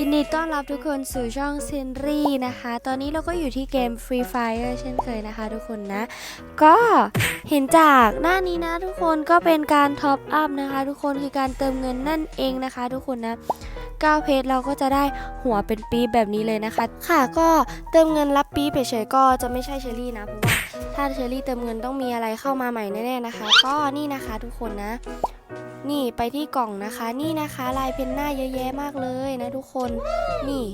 ินดีต้อนรับทุกคนสู่ช่องเซนรี่นะคะ ตอนนี้เราก็อยู่ที่เกม Free Fire เช่นเคยนะคะทุกคนนะ ก็เห็นจากหน้านี้นะทุกคนก็เป็นการท็อปอัพนะคะ ทุกคนคือการเติมเงินนั่นเองนะคะทุกคนนะ9เพจเราก็จะได้หัวเป็นปีแบบนี้เลยนะคะ ค่ะก็เติมเงินรับปีเฉยๆก็จะไม่ใช่เชอรี่นะเพราะว่าถ้าเชอรี่เติมเงินต้องมีอะไรเข้ามาใหม่แน่ๆนะคะ ก็นี่นะคะทุกคนนะ นี่ไปที่กล่องนะคะ นี่นะคะลายเพนหน้าเยอะแยะมากเลยนะทุกคน นี่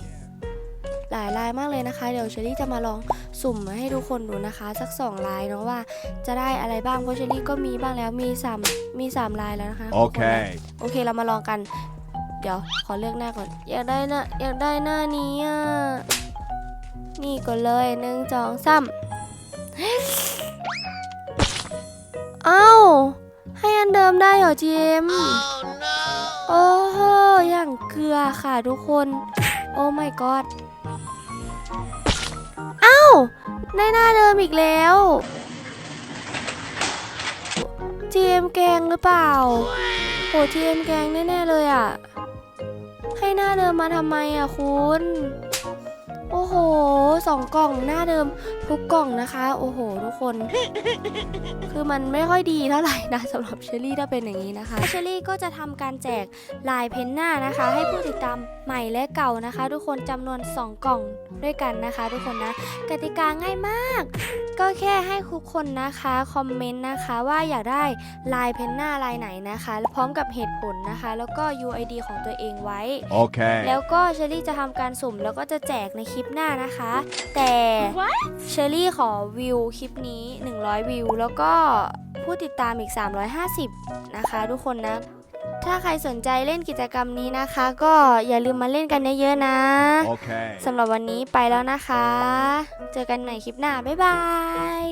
หลายลายมากเลยนะคะ เดี๋ยวเชอรี่จะมาลองสุ่มมาให้ทุกคนดูนะคะ สักสองลายเนาะว่าจะได้อะไรบ้างเพราะเชอรี่ก็มีบ้างแล้วมีสามมีสามลายแล้วนะคะทุกคนนะ Okay. โอเคเรามาลองกัน เดี๋ยวขอเลือกหน้าก่อน อยากได้หน้าอยากได้หน้านี้อะนี่กดเลยหนึ่งสองสาม มได้เหรอเจมโอ้โหอย่างเกลือค่ะทุกคน โอ้ my god เอ้าได้หน้าเดิมอีกแล้วเจมแกงหรือเปล่าโหเจมแกงแน่ๆเลยอะ ให้หน้าเดิมมาทำไมอะคุณโอ้โห สองกล่องหน้าเดิมทุกกล่องนะคะ โอ้โห ทุกคน คือมันไม่ค่อยดีเท่าไหร่นะสำหรับเชอรี่ถ้าเป็นอย่างนี้นะคะเชอรี่ก็จะทำการแจกลายเพนหน้านะคะ ให้ผู้ติดตามใหม่และเก่านะคะ ทุกคนจำนวน 2 กล่องด้วยกันนะคะ ทุกคนนะกติกาง่ายมาก ก็แค่ให้ทุกคนนะคะคอมเมนต์นะคะว่าอยากได้ลายเพนหน้าลายไหนนะคะ พร้อมกับเหตุผลนะคะ แล้วก็ UID ของตัวเองไว้ Okay. แล้วก็เชอรี่จะทำการสุ่มแล้วก็จะแจกในคลิปหน้านะคะ แต่เชอรี่ขอวิวคลิปนี้ 100 วิว แล้วก็ผู้ติดตามอีก 350 นะคะ ทุกคนนะ ถ้าใครสนใจเล่นกิจกรรมนี้นะคะ ก็อย่าลืมมาเล่นกันเยอะๆนะ Okay. สำหรับวันนี้ไปแล้วนะคะ เจอกันใหม่คลิปหน้า บ๊ายบาย